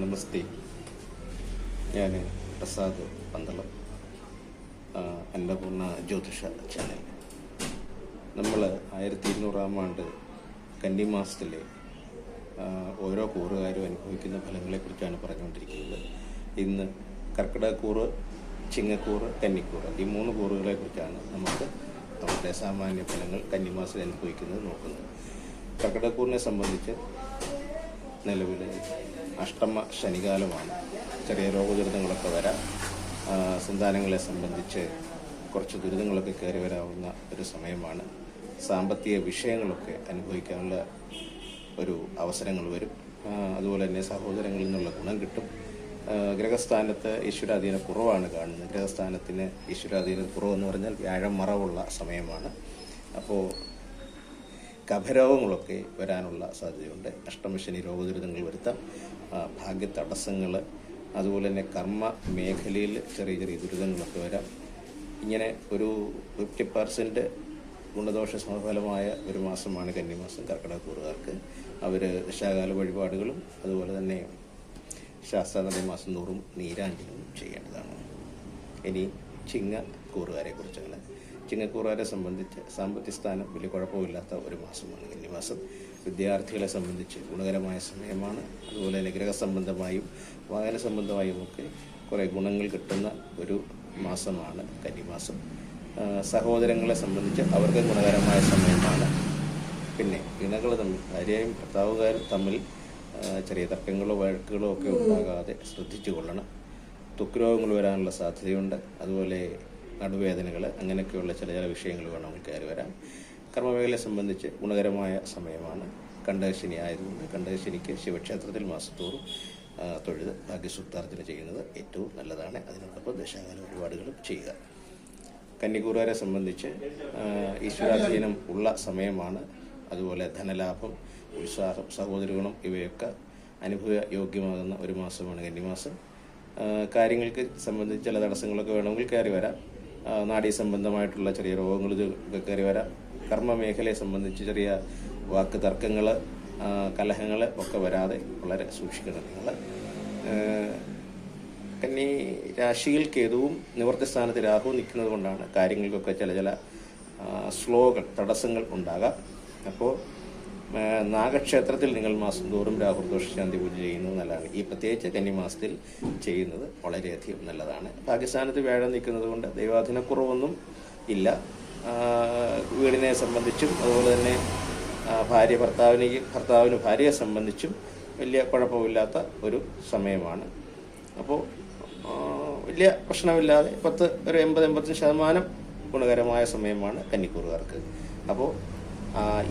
നമസ്തേ. ഞാൻ പ്രസാദ് പന്തളം അന്നപൂർണ ജ്യോതിഷ ചാനൽ നമ്മൾ ആയിരത്തി ഇരുന്നൂറാം ആണ്ട് കന്നിമാസത്തിലെ ഓരോ കൂറുകാരും അനുഭവിക്കുന്ന ഫലങ്ങളെക്കുറിച്ചാണ് പറഞ്ഞുകൊണ്ടിരിക്കുന്നത്. ഇന്ന് കർക്കിടകക്കൂറ് ചിങ്ങക്കൂറ് കന്നിക്കൂറ് ഈ മൂന്ന് കൂറുകളെക്കുറിച്ചാണ് നമുക്ക് നമ്മുടെ സാമാന്യ ഫലങ്ങൾ കന്നിമാസത്തിൽ അനുഭവിക്കുന്നത് നോക്കുന്നത്. കർക്കിടകക്കൂറിനെ സംബന്ധിച്ച് നിലവിൽ അഷ്ടമ ശനികാലമാണ്. ചെറിയ രോഗദുരിതങ്ങളൊക്കെ വരാം. സന്താനങ്ങളെ സംബന്ധിച്ച് കുറച്ച് ദുരിതങ്ങളൊക്കെ കയറി വരാവുന്ന ഒരു സമയമാണ്. സാമ്പത്തിക വിഷയങ്ങളൊക്കെ അനുഭവിക്കാനുള്ള ഒരു അവസരങ്ങൾ വരും. അതുപോലെ തന്നെ സഹോദരങ്ങളിൽ നിന്നുള്ള ഗുണം കിട്ടും. ഗ്രഹസ്ഥാനത്ത് ഈശ്വരാധീന കുറവാണ് കാണുന്നത്. ഗ്രഹസ്ഥാനത്തിന് ഈശ്വരാധീന കുറവെന്ന് പറഞ്ഞാൽ വ്യാഴം മറവുള്ള സമയമാണ്. അപ്പോൾ കഫരോഗങ്ങളൊക്കെ വരാനുള്ള സാധ്യതയുണ്ട്. അഷ്ടമശനി രോഗദുരിതങ്ങൾ വരുത്താം. ഭാഗ്യ തടസ്സങ്ങൾ അതുപോലെ തന്നെ കർമ്മ മേഖലയിൽ ചെറിയ ചെറിയ ദുരിതങ്ങളൊക്കെ വരാം. ഇങ്ങനെ ഒരു ഫിഫ്റ്റി പെർസെന്റ് ഗുണദോഷ സമഫലമായ ഒരു മാസമാണ് കന്നിമാസം കർക്കിടക കൂറുകാർക്ക് അവർ ദശാകാല വഴിപാടുകളും അതുപോലെ തന്നെ ശാസ്ത്രനദി മാസം തോറും നീരാഞ്ചലും ചെയ്യേണ്ടതാണ്. ഇനി ചിങ്ങ കൂറുകാരെ കുറിച്ചാണ് ചിങ്ങക്കൂറുകാരെ സംബന്ധിച്ച് സാമ്പത്തിക സ്ഥാനം വലിയ കുഴപ്പമില്ലാത്ത ഒരു മാസമാണ്. കന്നിമാസം വിദ്യാർത്ഥികളെ സംബന്ധിച്ച് ഗുണകരമായ സമയമാണ്. അതുപോലെ തന്നെ ഗ്രഹസംബന്ധമായും വായന സംബന്ധമായും ഒക്കെ കുറേ ഗുണങ്ങൾ കിട്ടുന്ന ഒരു മാസമാണ് കന്നിമാസം സഹോദരങ്ങളെ സംബന്ധിച്ച് അവർക്ക് ഗുണകരമായ സമയമാണ്. പിന്നെ ഇണകൾ തമ്മിൽ ഭാര്യയും ഭർത്താവുകാരും തമ്മിൽ ചെറിയ തർക്കങ്ങളോ വഴക്കുകളോ ഒക്കെ ഉണ്ടാകാതെ ശ്രദ്ധിച്ചു കൊള്ളണം. ത്വക്ക് രോഗങ്ങൾ വരാനുള്ള സാധ്യതയുണ്ട്. അതുപോലെ നടുവേദനകൾ അങ്ങനെയൊക്കെയുള്ള ചില ചില വിഷയങ്ങൾ വേണം നമ്മൾ കയറി വരാം കർമ്മമേഖലയെ സംബന്ധിച്ച് ഗുണകരമായ സമയമാണ്. കണ്ടകശനി ആയതുകൊണ്ട് കണ്ടകശനിക്ക് ശിവക്ഷേത്രത്തിൽ മാസത്തോറും തൊഴുത് ഭാഗ്യസൂക്താർച്ചന ചെയ്യുന്നത് ഏറ്റവും നല്ലതാണ്. അതിനോടൊപ്പം ദശാകാല വഴിപാടുകളും ചെയ്യുക. കന്നിക്കൂറുകാരെ സംബന്ധിച്ച് ഈശ്വരാധീനം ഉള്ള സമയമാണ്. അതുപോലെ ധനലാഭം ഉത്സാഹം സഹോദരഗുണം ഇവയൊക്കെ അനുഭവ യോഗ്യമാകുന്ന ഒരു മാസമാണ് കന്നിമാസം. കാര്യങ്ങൾക്ക് സംബന്ധിച്ച് ചില തടസ്സങ്ങളൊക്കെ വേണമെങ്കിൽ കയറി വരാം. നാഡീ സംബന്ധമായിട്ടുള്ള ചെറിയ രോഗങ്ങൾ കയറി വരാം. കർമ്മ മേഖലയെ സംബന്ധിച്ച് ചെറിയ വാക്ക് തർക്കങ്ങൾ കലഹങ്ങൾ ഒക്കെ വരാതെ വളരെ സൂക്ഷിക്കണം നിങ്ങൾ. കന്നി രാശിയിൽ കേതുവും നിവർത്തി സ്ഥാനത്ത് രാഹു നിൽക്കുന്നത് കൊണ്ടാണ് കാര്യങ്ങൾക്കൊക്കെ ചില ചില സ്ലോകൾ തടസ്സങ്ങൾ ഉണ്ടാകാം. അപ്പോൾ നാഗക്ഷേത്രത്തിൽ നിങ്ങൾ മാസം തോറും രാഹുർദോഷ ശാന്തി പൂജ ചെയ്യുന്നത് നല്ലതാണ് ഈ പ്രത്യേകിച്ച് കന്നിമാസത്തിൽ ചെയ്യുന്നത് വളരെയധികം നല്ലതാണ്. പാകിസ്ഥാനത്ത് വ്യാഴം നിൽക്കുന്നത് കൊണ്ട് ദൈവാധീനക്കുറവൊന്നും ഇല്ല. വീടിനെ സംബന്ധിച്ചും അതുപോലെ തന്നെ ഭാര്യ ഭർത്താവിനെ ഭർത്താവിന് ഭാര്യയെ സംബന്ധിച്ചും വലിയ കുഴപ്പമില്ലാത്ത ഒരു സമയമാണ്. അപ്പോൾ വലിയ പ്രശ്നമില്ലാതെ പത്ത് ഒരു എൺപത് എൺപത്തഞ്ച് ശതമാനം ഗുണകരമായ സമയമാണ് കന്നിക്കൂറുകാർക്ക്. അപ്പോൾ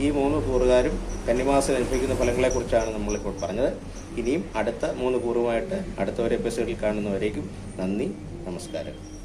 ഈ മൂന്ന് കൂറുകാരും കന്നിമാസം അനുഭവിക്കുന്ന ഫലങ്ങളെക്കുറിച്ചാണ് നമ്മളിപ്പോൾ പറഞ്ഞത്. ഇനിയും അടുത്ത മൂന്ന് കൂറുമായിട്ട് അടുത്ത ഒരു എപ്പിസോഡിൽ കാണുന്നവരേക്കും നന്ദി നമസ്കാരം.